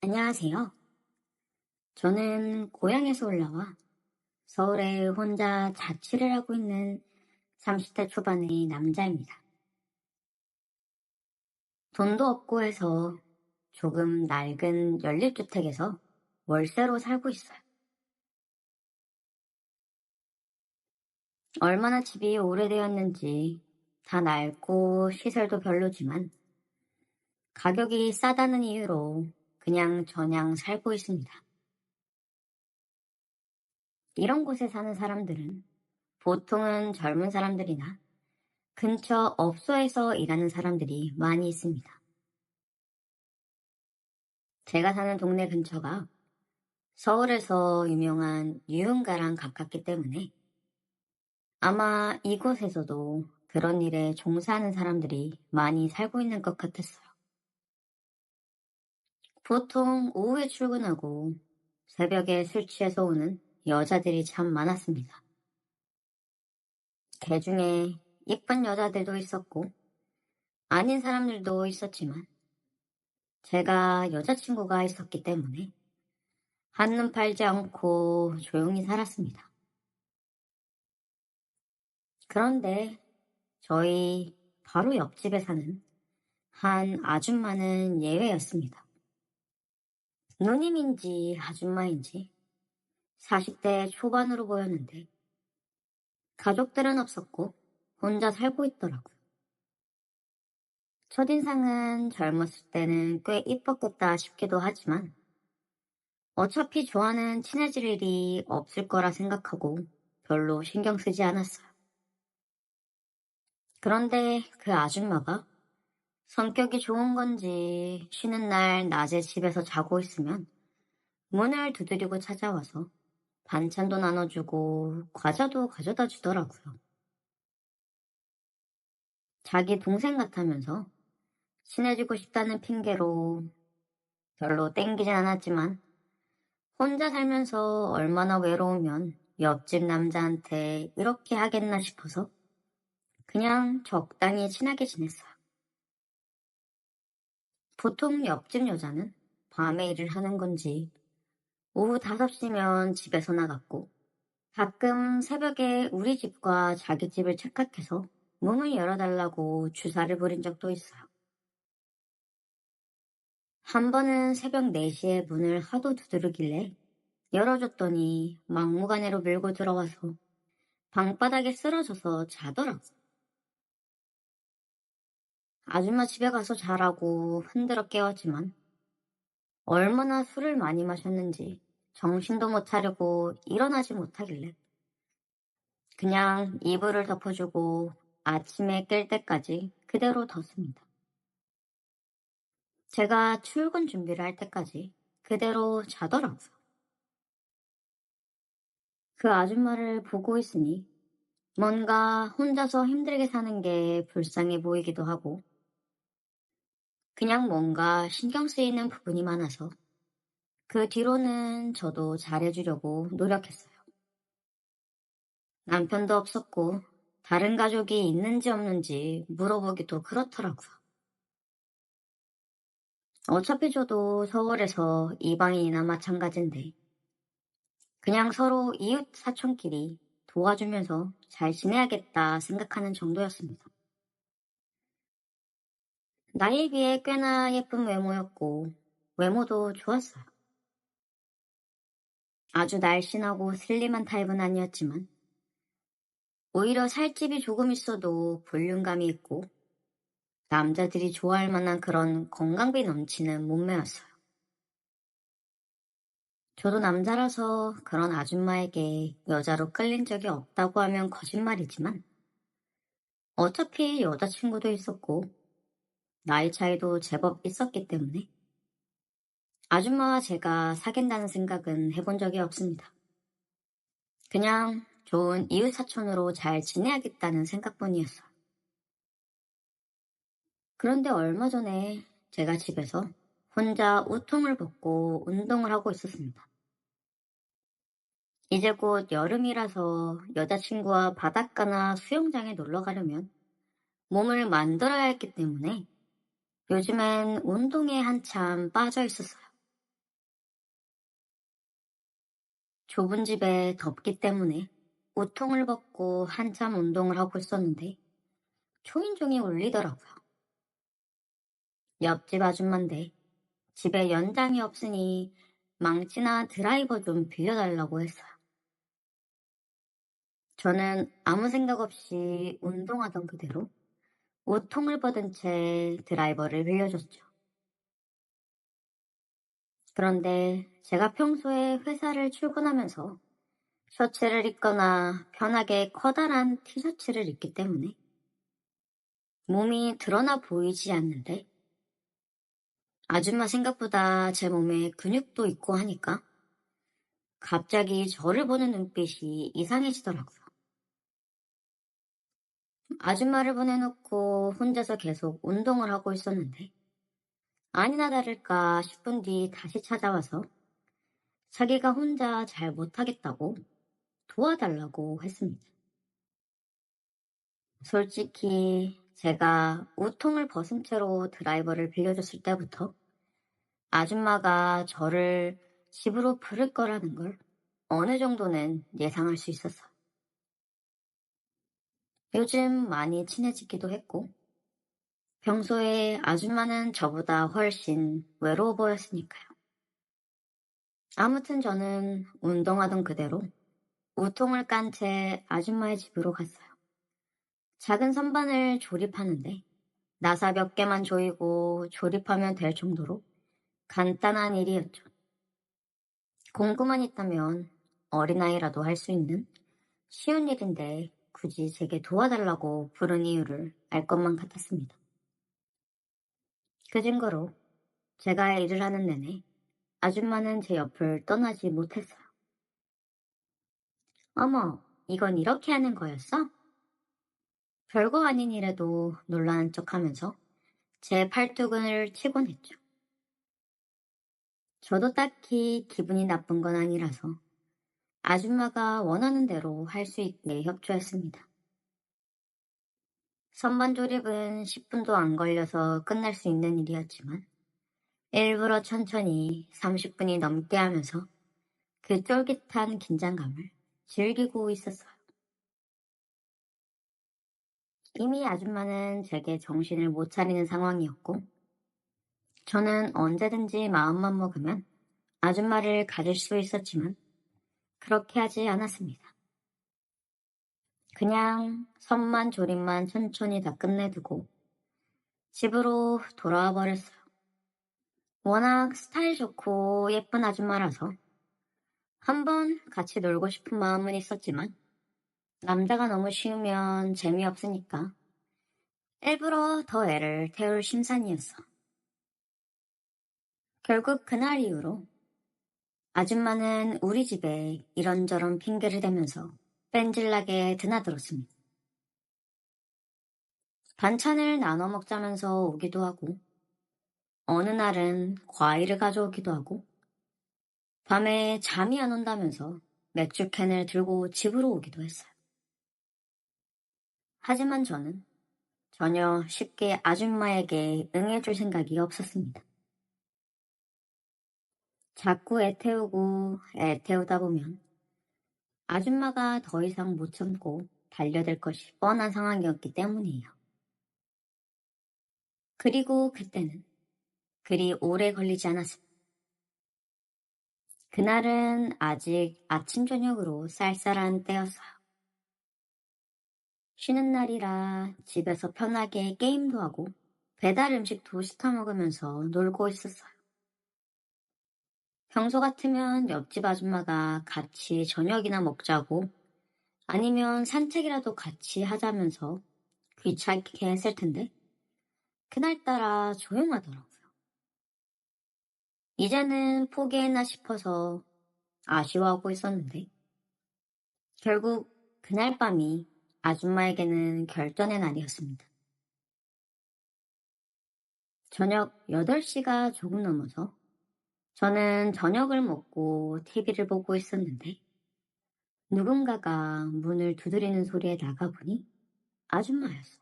안녕하세요. 저는 고향에서 올라와 서울에 혼자 자취를 하고 있는 30대 초반의 남자입니다. 돈도 없고 해서 조금 낡은 연립주택에서 월세로 살고 있어요. 얼마나 집이 오래되었는지 다 낡고 시설도 별로지만 가격이 싸다는 이유로 그냥 저냥 살고 있습니다. 이런 곳에 사는 사람들은 보통은 젊은 사람들이나 근처 업소에서 일하는 사람들이 많이 있습니다. 제가 사는 동네 근처가 서울에서 유명한 유흥가랑 가깝기 때문에 아마 이곳에서도 그런 일에 종사하는 사람들이 많이 살고 있는 것 같았어요. 보통 오후에 출근하고 새벽에 술 취해서 오는 여자들이 참 많았습니다. 그 중에 이쁜 여자들도 있었고 아닌 사람들도 있었지만 제가 여자친구가 있었기 때문에 한눈 팔지 않고 조용히 살았습니다. 그런데 저희 바로 옆집에 사는 한 아줌마는 예외였습니다. 누님인지 아줌마인지 40대 초반으로 보였는데 가족들은 없었고 혼자 살고 있더라고요. 첫인상은 젊었을 때는 꽤 이뻤겠다 싶기도 하지만 어차피 좋아하는 친해질 일이 없을 거라 생각하고 별로 신경 쓰지 않았어요. 그런데 그 아줌마가 성격이 좋은 건지 쉬는 날 낮에 집에서 자고 있으면 문을 두드리고 찾아와서 반찬도 나눠주고 과자도 가져다 주더라고요. 자기 동생 같다면서 친해지고 싶다는 핑계로 별로 땡기진 않았지만 혼자 살면서 얼마나 외로우면 옆집 남자한테 이렇게 하겠나 싶어서 그냥 적당히 친하게 지냈어요. 보통 옆집 여자는 밤에 일을 하는 건지 오후 5시면 집에서 나갔고 가끔 새벽에 우리 집과 자기 집을 착각해서 문을 열어달라고 주사를 부린 적도 있어요. 한 번은 새벽 4시에 문을 하도 두드르길래 열어줬더니 막무가내로 밀고 들어와서 방바닥에 쓰러져서 자더라고. 아줌마 집에 가서 자라고 흔들어 깨웠지만 얼마나 술을 많이 마셨는지 정신도 못 차리고 일어나지 못하길래 그냥 이불을 덮어주고 아침에 깰 때까지 그대로 뒀습니다. 제가 출근 준비를 할 때까지 그대로 자더라고요. 그 아줌마를 보고 있으니 뭔가 혼자서 힘들게 사는 게 불쌍해 보이기도 하고 그냥 뭔가 신경 쓰이는 부분이 많아서 그 뒤로는 저도 잘해주려고 노력했어요. 남편도 없었고 다른 가족이 있는지 없는지 물어보기도 그렇더라고요. 어차피 저도 서울에서 이방인이나 마찬가지인데 그냥 서로 이웃 사촌끼리 도와주면서 잘 지내야겠다 생각하는 정도였습니다. 나이에 비해 꽤나 예쁜 외모였고 외모도 좋았어요. 아주 날씬하고 슬림한 타입은 아니었지만 오히려 살집이 조금 있어도 볼륨감이 있고 남자들이 좋아할 만한 그런 건강비 넘치는 몸매였어요. 저도 남자라서 그런 아줌마에게 여자로 끌린 적이 없다고 하면 거짓말이지만 어차피 여자친구도 있었고 나이 차이도 제법 있었기 때문에 아줌마와 제가 사귄다는 생각은 해본 적이 없습니다. 그냥 좋은 이웃 사촌으로 잘 지내야겠다는 생각뿐이었어요. 그런데 얼마 전에 제가 집에서 혼자 우통을 벗고 운동을 하고 있었습니다. 이제 곧 여름이라서 여자친구와 바닷가나 수영장에 놀러 가려면 몸을 만들어야 했기 때문에 요즘엔 운동에 한참 빠져 있었어요. 좁은 집에 덥기 때문에 옷통을 벗고 한참 운동을 하고 있었는데 초인종이 울리더라고요. 옆집 아줌만데 집에 연장이 없으니 망치나 드라이버 좀 빌려달라고 했어요. 저는 아무 생각 없이 운동하던 그대로 우통을 벗은 채 드라이버를 빌려줬죠. 그런데 제가 평소에 회사를 출근하면서 셔츠를 입거나 편하게 커다란 티셔츠를 입기 때문에 몸이 드러나 보이지 않는데 아줌마 생각보다 제 몸에 근육도 있고 하니까 갑자기 저를 보는 눈빛이 이상해지더라고요. 아줌마를 보내놓고 혼자서 계속 운동을 하고 있었는데 아니나 다를까 10분 뒤 다시 찾아와서 자기가 혼자 잘 못하겠다고 도와달라고 했습니다. 솔직히 제가 우통을 벗은 채로 드라이버를 빌려줬을 때부터 아줌마가 저를 집으로 부를 거라는 걸 어느 정도는 예상할 수 있었어. 요 즘 많이 친해지기도 했고, 평소에 아줌마는 저보다 훨씬 외로워 보였으니까요. 아무튼 저는 운동하던 그대로 우통을 깐 채 아줌마의 집으로 갔어요. 작은 선반을 조립하는데 나사 몇 개만 조이고 조립하면 될 정도로 간단한 일이었죠. 공구만 있다면 어린아이라도 할 수 있는 쉬운 일인데 굳이 제게 도와달라고 부른 이유를 알 것만 같았습니다. 그 증거로 제가 일을 하는 내내 아줌마는 제 옆을 떠나지 못했어요. 어머, 이건 이렇게 하는 거였어? 별거 아닌 일에도 놀라는 척 하면서 제 팔뚝을 치곤 했죠. 저도 딱히 기분이 나쁜 건 아니라서 아줌마가 원하는 대로 할 수 있게 협조했습니다. 선반 조립은 10분도 안 걸려서 끝날 수 있는 일이었지만 일부러 천천히 30분이 넘게 하면서 그 쫄깃한 긴장감을 즐기고 있었어요. 이미 아줌마는 제게 정신을 못 차리는 상황이었고 저는 언제든지 마음만 먹으면 아줌마를 가질 수 있었지만 그렇게 하지 않았습니다. 그냥 선만 조립만 천천히 다 끝내두고 집으로 돌아와 버렸어요. 워낙 스타일 좋고 예쁜 아줌마라서 한번 같이 놀고 싶은 마음은 있었지만 남자가 너무 쉬우면 재미없으니까 일부러 더 애를 태울 심산이었어. 결국 그날 이후로 아줌마는 우리 집에 이런저런 핑계를 대면서 뺀질나게 드나들었습니다. 반찬을 나눠 먹자면서 오기도 하고, 어느 날은 과일을 가져오기도 하고, 밤에 잠이 안 온다면서 맥주캔을 들고 집으로 오기도 했어요. 하지만 저는 전혀 쉽게 아줌마에게 응해줄 생각이 없었습니다. 자꾸 애태우고 애태우다 보면 아줌마가 더 이상 못 참고 달려들 것이 뻔한 상황이었기 때문이에요. 그리고 그때는 그리 오래 걸리지 않았습니다. 그날은 아직 아침 저녁으로 쌀쌀한 때였어요. 쉬는 날이라 집에서 편하게 게임도 하고 배달 음식도 시켜 먹으면서 놀고 있었어요. 평소 같으면 옆집 아줌마가 같이 저녁이나 먹자고 아니면 산책이라도 같이 하자면서 귀찮게 했을 텐데 그날따라 조용하더라고요. 이제는 포기했나 싶어서 아쉬워하고 있었는데 결국 그날 밤이 아줌마에게는 결전의 날이었습니다. 저녁 8시가 조금 넘어서 저는 저녁을 먹고 TV를 보고 있었는데 누군가가 문을 두드리는 소리에 나가보니 아줌마였어.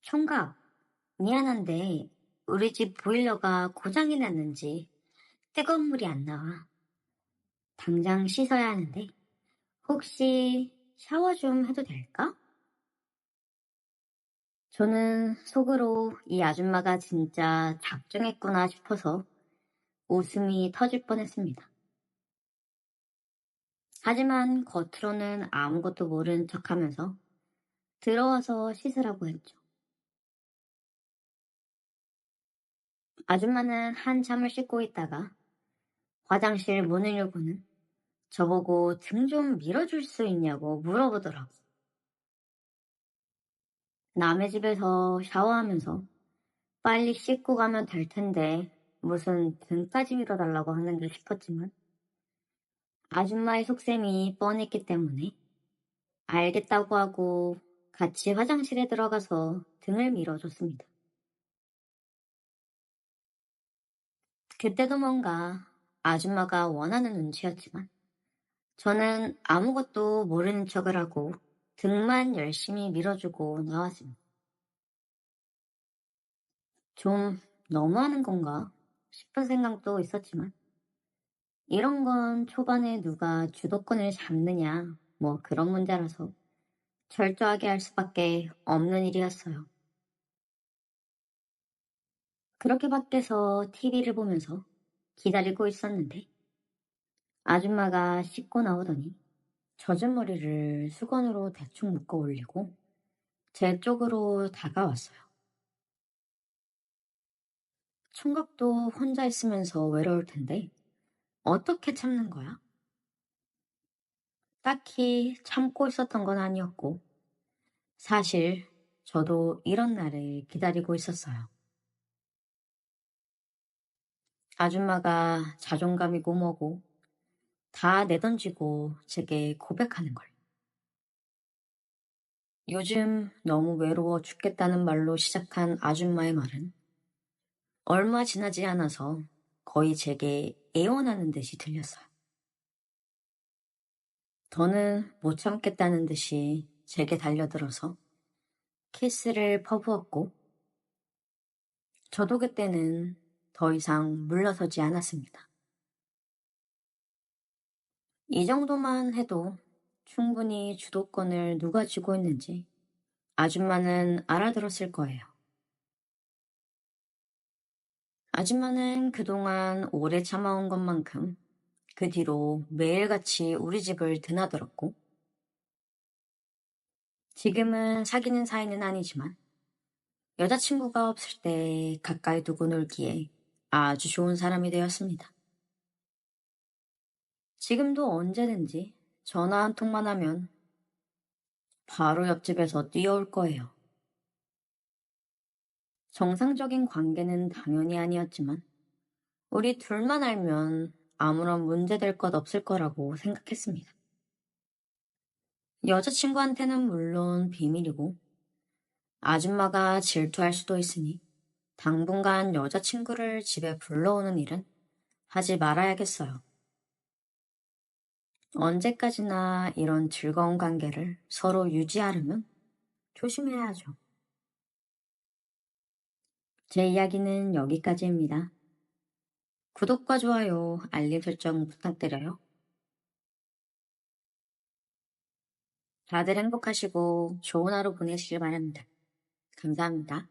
총각, 미안한데 우리 집 보일러가 고장이 났는지 뜨거운 물이 안 나와. 당장 씻어야 하는데, 혹시 샤워 좀 해도 될까? 저는 속으로 이 아줌마가 진짜 작정했구나 싶어서 웃음이 터질 뻔했습니다. 하지만 겉으로는 아무것도 모르는 척 하면서 들어와서 씻으라고 했죠. 아줌마는 한참을 씻고 있다가 화장실 문을 열고는 저보고 등 좀 밀어줄 수 있냐고 물어보더라고. 남의 집에서 샤워하면서 빨리 씻고 가면 될 텐데 무슨 등까지 밀어달라고 하는 게 싶었지만 아줌마의 속셈이 뻔했기 때문에 알겠다고 하고 같이 화장실에 들어가서 등을 밀어줬습니다. 그때도 뭔가 아줌마가 원하는 눈치였지만 저는 아무것도 모르는 척을 하고 등만 열심히 밀어주고 나왔습니다. 좀 너무하는 건가 싶은 생각도 있었지만 이런 건 초반에 누가 주도권을 잡느냐 뭐 그런 문제라서 철저하게 할 수밖에 없는 일이었어요. 그렇게 밖에서 TV를 보면서 기다리고 있었는데 아줌마가 씻고 나오더니 젖은 머리를 수건으로 대충 묶어 올리고 제 쪽으로 다가왔어요. 총각도 혼자 있으면서 외로울 텐데 어떻게 참는 거야? 딱히 참고 있었던 건 아니었고 사실 저도 이런 날을 기다리고 있었어요. 아줌마가 자존감이고 뭐고 다 내던지고 제게 고백하는 걸. 요즘 너무 외로워 죽겠다는 말로 시작한 아줌마의 말은 얼마 지나지 않아서 거의 제게 애원하는 듯이 들렸어요. 더는 못 참겠다는 듯이 제게 달려들어서 키스를 퍼부었고 저도 그때는 더 이상 물러서지 않았습니다. 이 정도만 해도 충분히 주도권을 누가 쥐고 있는지 아줌마는 알아들었을 거예요. 아줌마는 그동안 오래 참아온 것만큼 그 뒤로 매일같이 우리 집을 드나들었고 지금은 사귀는 사이는 아니지만 여자친구가 없을 때 가까이 두고 놀기에 아주 좋은 사람이 되었습니다. 지금도 언제든지 전화 한 통만 하면 바로 옆집에서 뛰어올 거예요. 정상적인 관계는 당연히 아니었지만 우리 둘만 알면 아무런 문제될 것 없을 거라고 생각했습니다. 여자친구한테는 물론 비밀이고 아줌마가 질투할 수도 있으니 당분간 여자친구를 집에 불러오는 일은 하지 말아야겠어요. 언제까지나 이런 즐거운 관계를 서로 유지하려면 조심해야죠. 제 이야기는 여기까지입니다. 구독과 좋아요, 알림 설정 부탁드려요. 다들 행복하시고 좋은 하루 보내시길 바랍니다. 감사합니다.